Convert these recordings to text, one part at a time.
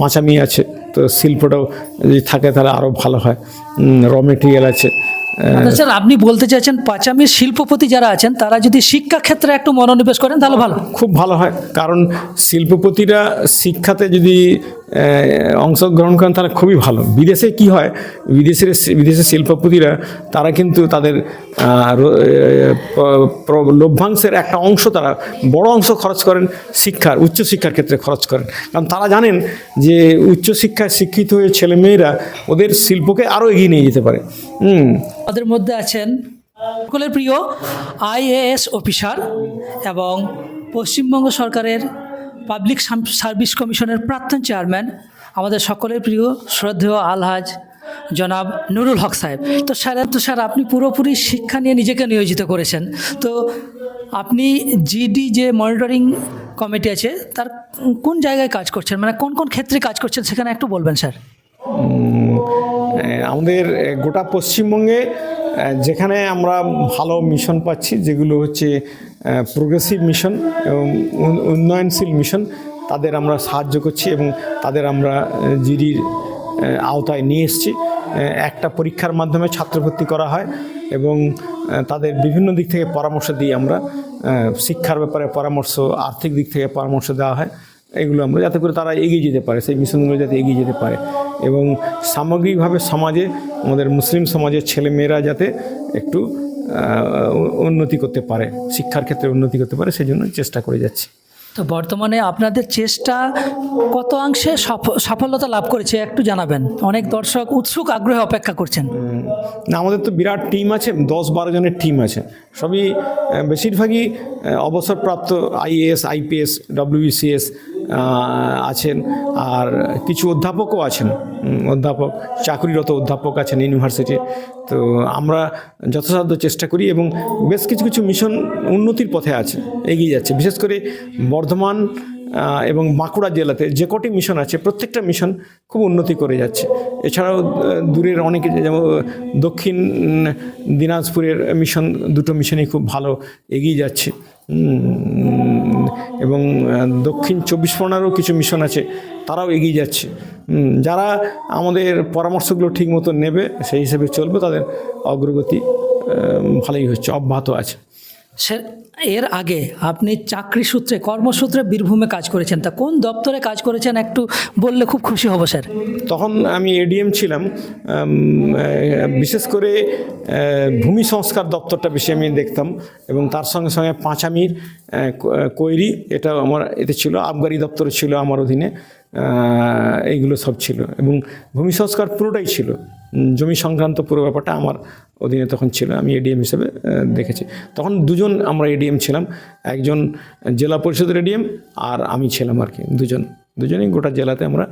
পাঁচামি আছে তো শিল্পটাও যদি থাকে তাহলে আরও ভালো হয়। র মেটেরিয়াল আছে। আচ্ছা স্যার আপনি বলতে চাইছেন পাঁচামির শিল্পপতি যারা আছেন তারা যদি শিক্ষা ক্ষেত্রে একটু মনোনিবেশ করেন তাহলে ভালো। খুব ভালো হয় কারণ শিল্পপতিরা শিক্ষাতে যদি অংশগ্রহণ করেন তাহলে খুবই ভালো। বিদেশে কি হয়, বিদেশের বিদেশের শিল্পপতিরা, তারা কিন্তু তাদের লভ্যাংশের একটা অংশ তারা, বড় অংশ খরচ করেন শিক্ষার, উচ্চশিক্ষার ক্ষেত্রে খরচ করেন। কারণ তারা জানেন যে উচ্চশিক্ষায় শিক্ষিত হয়ে ছেলেমেয়েরা ওদের শিল্পকে আরও এগিয়ে নিয়ে যেতে পারে। হুম। তাদের মধ্যে আছেন সকলের প্রিয় আইএএস অফিসার এবং পশ্চিমবঙ্গ সরকারের পাবলিক সার্ভিস কমিশনের প্রাক্তন চেয়ারম্যান, আমাদের সকলের প্রিয় শ্রদ্ধেয় আলহাজ জনাব নুরুল হক সাহেব। তো স্যার তো স্যার, আপনি পুরোপুরি শিক্ষা নিয়ে নিজেকে নিয়োজিত করেছেন। তো আপনি জিডি যে মনিটরিং কমিটি আছে, তার কোন জায়গায় কাজ করছেন? মানে কোন কোন ক্ষেত্রে কাজ করছেন সেখানে একটু বলবেন স্যার। আমাদের গোটা পশ্চিমবঙ্গে যেখানে আমরা ভালো মিশন পাচ্ছি, যেগুলো হচ্ছে প্রোগ্রেসিভ মিশন এবং উন্নয়নশীল মিশন তাদের আমরা সাহায্য করছি এবং তাদের আমরা জিডির আওতায় নিয়ে এসেছি। একটা পরীক্ষার মাধ্যমে ছাত্র ভর্তি করা হয় এবং তাদের বিভিন্ন দিক থেকে পরামর্শ দিই আমরা। শিক্ষার ব্যাপারে পরামর্শ, আর্থিক দিক থেকে পরামর্শ দেওয়া হয়। এগুলো আমরা যাতে করে তারা এগিয়ে যেতে পারে, সেই মিশনগুলো যাতে এগিয়ে যেতে পারে। এবং সামগ্রিকভাবে সমাজে, আমাদের মুসলিম সমাজের ছেলেমেয়েরা যাতে একটু উন্নতি করতে পারে শিক্ষার ক্ষেত্রে উন্নতি করতে পারে সেই জন্য চেষ্টা করে যাচ্ছি। তো বর্তমানে আপনাদের চেষ্টা কত অংশে সফ- সফলতা লাভ করেছে একটু জানাবেন? অনেক দর্শক উৎসুক আগ্রহে অপেক্ষা করছেন। না আমাদের তো বিরাট টিম আছে দশ বারো জনের টিম আছে। সবই বেশিরভাগই অবসরপ্রাপ্ত আইএএস আইপিএস ডব্লিউবিসিএস আছেন আর কিছু অধ্যাপকও আছেন। অধ্যাপক, চাকরিরত অধ্যাপক আছেন ইউনিভার্সিটি। তো আমরা যথাসাধ্য চেষ্টা করি এবং বেশ কিছু কিছু মিশন উন্নতির পথে আছে এগিয়ে যাচ্ছে। বিশেষ করে বর্ধমান এবং বাঁকুড়া জেলাতে যে কটি মিশন আছে, প্রত্যেকটা মিশন খুব উন্নতি করে যাচ্ছে। এছাড়াও দূরের অনেকে যেমন দক্ষিণ দিনাজপুরের মিশন দুটো মিশনই খুব ভালো এগিয়ে যাচ্ছে। এবং দক্ষিণ চব্বিশ পরগনারও কিছু মিশন আছে, তারাও এগিয়ে যাচ্ছে। যারা আমাদের পরামর্শগুলো ঠিক মতো নেবে, সেই হিসেবে চলবে, তাদের অগ্রগতি ভালোই হচ্ছে, অব্যাহত আছে। সে এর আগে আপনি চাকরি সূত্রে, কর্মসূত্রে বীরভূমে কাজ করেছেন, তা কোন দপ্তরে কাজ করেছেন একটু বললে খুব খুশি হব, স্যার? তখন আমি এডিএম ছিলাম বিশেষ করে ভূমি সংস্কার দপ্তরটা বেশি আমি দেখতাম এবং তার সঙ্গে সঙ্গে পাঁচামির কৈরি এটা আমার, এতে ছিল, আবগারি দপ্তরে ছিল আমার অধীনে। এইগুলো সব ছিল। এবং ভূমি সংস্কার পুরোটাই ছিল। জমি সংক্রান্ত পুরো ব্যাপারটা আমার অধীনে তখন ছিল। আমি এডিএম হিসেবে দেখেছি। তখন দুজন আমরা এডিএম ছিলাম। একজন জেলা পরিষদের এডিএম আর আমি ছিলাম আর কি। দুজন, দুজনেই গোটা জেলাতে আমরা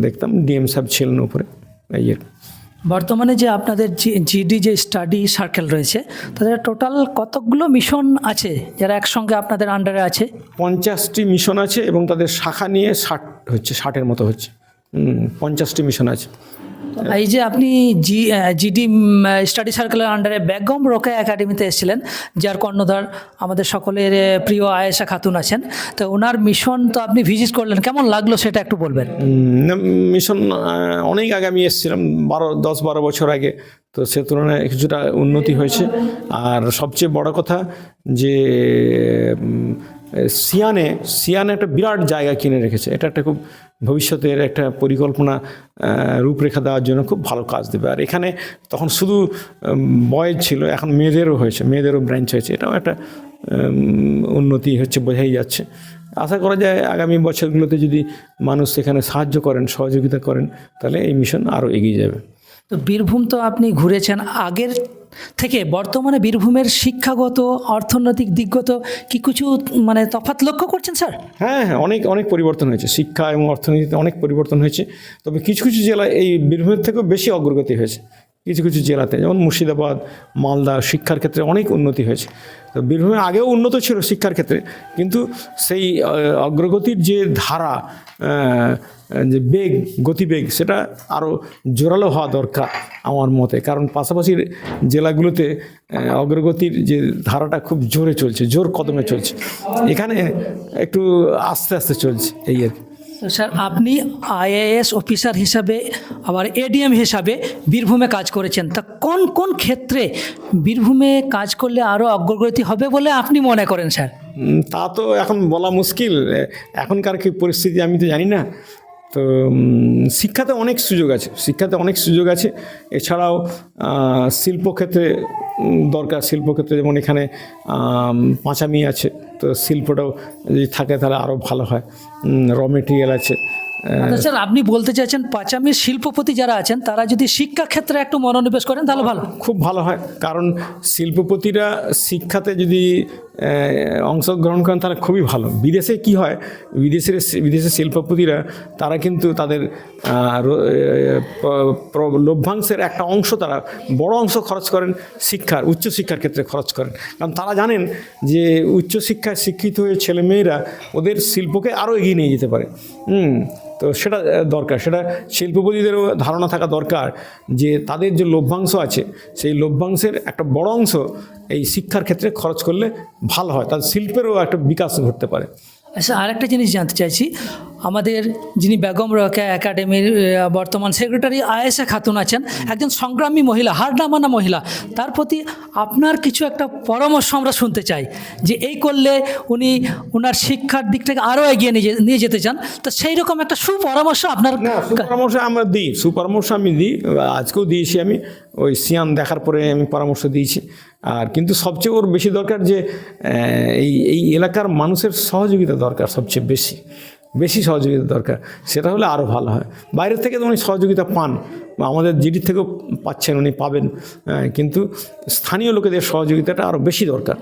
দেখতাম। ডিএম সাহেব ছিলেন উপরে। এই আর। বর্তমানে যে আপনাদের জিডি যে স্টাডি সার্কেল রয়েছে, তাদের টোটাল কতগুলো মিশন আছে যারা একসঙ্গে আপনাদের আন্ডারে আছে? পঞ্চাশটি মিশন আছে এবং তাদের শাখা নিয়ে ষাট হচ্ছে, ষাটের মতো হচ্ছে। পঞ্চাশটি মিশন আছে। এই যে আপনি জি জিডি স্টাডি সার্কেলের আন্ডারে বেগম রোকেয়া একাডেমিতে এসেছিলেন, যার কর্ণধার আমাদের সকলের প্রিয় আয়েশা খাতুন আছেন। তো ওনার মিশন তো আপনি ভিজিট করলেন, কেমন লাগল সেটা একটু বলবেন? মিশন অনেক আগে আমি এসেছিলাম, বারো, দশ, বারো বছর আগে। তো সে তুলনায় কিছুটা উন্নতি হয়েছে। আর সবচেয়ে বড় কথা যে সিয়ানে সিয়ানে একটা বিরাট জায়গা কিনে রেখেছে। এটা একটা খুব ভবিষ্যতের একটা পরিকল্পনা রূপরেখা দেওয়ার জন্য খুব ভালো কাজ দেবে। আর এখানে তখন শুধু বয়েজ ছিল, এখন মেয়েদেরও হয়েছে, মেয়েদেরও ব্রাঞ্চ হয়েছে। এটাও একটা উন্নতি হচ্ছে বোঝাই যাচ্ছে। আশা করা যায় আগামী বছরগুলোতে যদি মানুষ সেখানে সাহায্য করেন, সহযোগিতা করেন, তাহলে এই মিশন আরও এগিয়ে যাবে। তো বীরভূম তো আপনি ঘুরেছেন। আগের থেকে বর্তমানে বীরভূমের শিক্ষাগত, অর্থনৈতিক দিকগত কি কিছু মানে তফাত লক্ষ্য করছেন, স্যার? হ্যাঁ হ্যাঁ অনেক অনেক পরিবর্তন হয়েছে। শিক্ষা এবং অর্থনীতিতে অনেক পরিবর্তন হয়েছে। তবে কিছু কিছু জেলায় এই বীরভূমের থেকেও বেশি অগ্রগতি হয়েছে। কিছু কিছু জেলাতে, যেমন মুর্শিদাবাদ, মালদা, শিক্ষার ক্ষেত্রে অনেক উন্নতি হয়েছে। তো বীরভূমে আগেও উন্নত ছিল শিক্ষার ক্ষেত্রে, কিন্তু সেই অগ্রগতির যে ধারা যে বেগ, গতিবেগ, সেটা আরও জোরালো হওয়া দরকার আমার মতে। কারণ পাশাপাশি জেলাগুলোতে অগ্রগতির যে ধারাটা খুব জোরে চলছে, জোর কদমে চলছে। এখানে একটু আস্তে আস্তে চলছে, এই আর কি। স্যার, আপনি আইএএস অফিসার হিসাবে, আবার এডিএম হিসাবে বীরভূমে কাজ করেছেন। তা কোন কোন ক্ষেত্রে বীরভূমে কাজ করলে আরও অগ্রগতি হবে বলে আপনি মনে করেন, স্যার? তা তো এখন বলা মুশকিল। এখনকার কি পরিস্থিতি আমি তো জানি না। তো শিক্ষাতে অনেক সুযোগ আছে শিক্ষাতে অনেক সুযোগ আছে। এছাড়াও শিল্পক্ষেত্রে দরকার। শিল্পক্ষেত্রে যেমন এখানে পাঁচামি আছে তো শিল্পটাও যদি থাকে তাহলে আরও ভালো হয়। র মেটেরিয়াল আছে আচ্ছা স্যার আপনি বলতে চাইছেন পাঁচামির শিল্পপতি যারা আছেন তারা যদি শিক্ষাক্ষেত্রে একটু মনোনিবেশ করেন তাহলে ভালো। খুব ভালো হয় কারণ শিল্পপতিরা শিক্ষাতে যদি অংশগ্রহণ করেন তাহলে খুবই ভালো। বিদেশে কি হয়, বিদেশের বিদেশের শিল্পপতিরা, তারা কিন্তু তাদের লভ্যাংশের একটা অংশ তারা, বড় অংশ খরচ করেন শিক্ষার, উচ্চশিক্ষার ক্ষেত্রে খরচ করেন। কারণ তারা জানেন যে উচ্চশিক্ষায় শিক্ষিত হয়ে ছেলেমেয়েরা ওদের শিল্পকে আরও এগিয়ে নিয়ে যেতে পারে। তো সেটা দরকার। সেটা শিল্পপতিদেরও ধারণা থাকা দরকার যে তাদের যে লভ্যাংশ আছে, সেই লভ্যাংশের একটা বড় অংশ এই শিক্ষার ক্ষেত্রে খরচ করলে ভালো হয়। তাদের শিল্পেরও একটা বিকাশ ঘটতে পারে। আচ্ছা আরেকটা জিনিস জানতে চাইছি। আমাদের যিনি বেগম রোকেয়া একাডেমির বর্তমান সেক্রেটারি আয়েশা খাতুন আছেন একজন সংগ্রামী মহিলা হার হারডামানা মহিলা তার প্রতি আপনার কিছু একটা পরামর্শ আমরা শুনতে চাই যে এই করলে উনি ওনার শিক্ষার দিকটাকে আরও এগিয়ে নিয়ে যেতে চান। তো সেই রকম একটা সুপরামর্শ আপনার পরামর্শ আমরা দিই সুপরামর্শ আমি দিই আজকেও দিয়েছি আমি ওই সিয়ান দেখার পরে আমি পরামর্শ দিয়েছি। আর কিন্তু সবচেয়ে ওর বেশি দরকার যে এই এই এলাকার মানুষের সহযোগিতা দরকার সবচেয়ে বেশি। বেশি সহযোগিতা দরকার। সেটা হলে আরও ভালো হয়। বাইরের থেকে তো উনি সহযোগিতা পান আমাদের জিডির থেকেও পাচ্ছেন, উনি পাবেন। কিন্তু স্থানীয় লোকেদের সহযোগিতাটা আরও বেশি দরকার।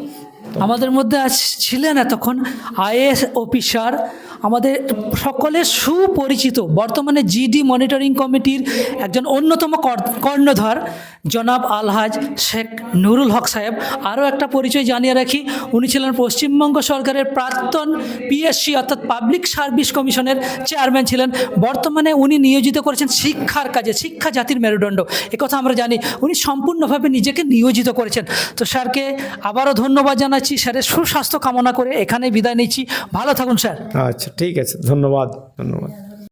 আমাদের মধ্যে আজ ছিলেন এতক্ষণ আইএস অফিসার। আমাদের সকলে সুপরিচিত, বর্তমানে জিডি মনিটরিং কমিটির একজন অন্যতম কর- কর্ণধার জনাব আলহাজ শেখ নুরুল হক সাহেব। আরও একটা পরিচয় জানিয়ে রাখি, উনি ছিলেন পশ্চিমবঙ্গ সরকারের প্রাক্তন পিএসসি অর্থাৎ পাবলিক সার্ভিস কমিশনের চেয়ারম্যান ছিলেন। বর্তমানে উনি নিয়োজিত করেছেন শিক্ষার কাজে, শিক্ষা জাতির মেরুদণ্ড। একথা আমরা জানি, উনি সম্পূর্ণভাবে নিজেকে নিয়োজিত করেছেন। তো স্যারকে আবারও ধন্যবাদ জানাচ্ছি স্যারের সুস্বাস্থ্য কামনা করে এখানে বিদায় নিচ্ছি। ভালো থাকুন, স্যার। আচ্ছা ঠিক আছে। ধন্যবাদ ধন্যবাদ।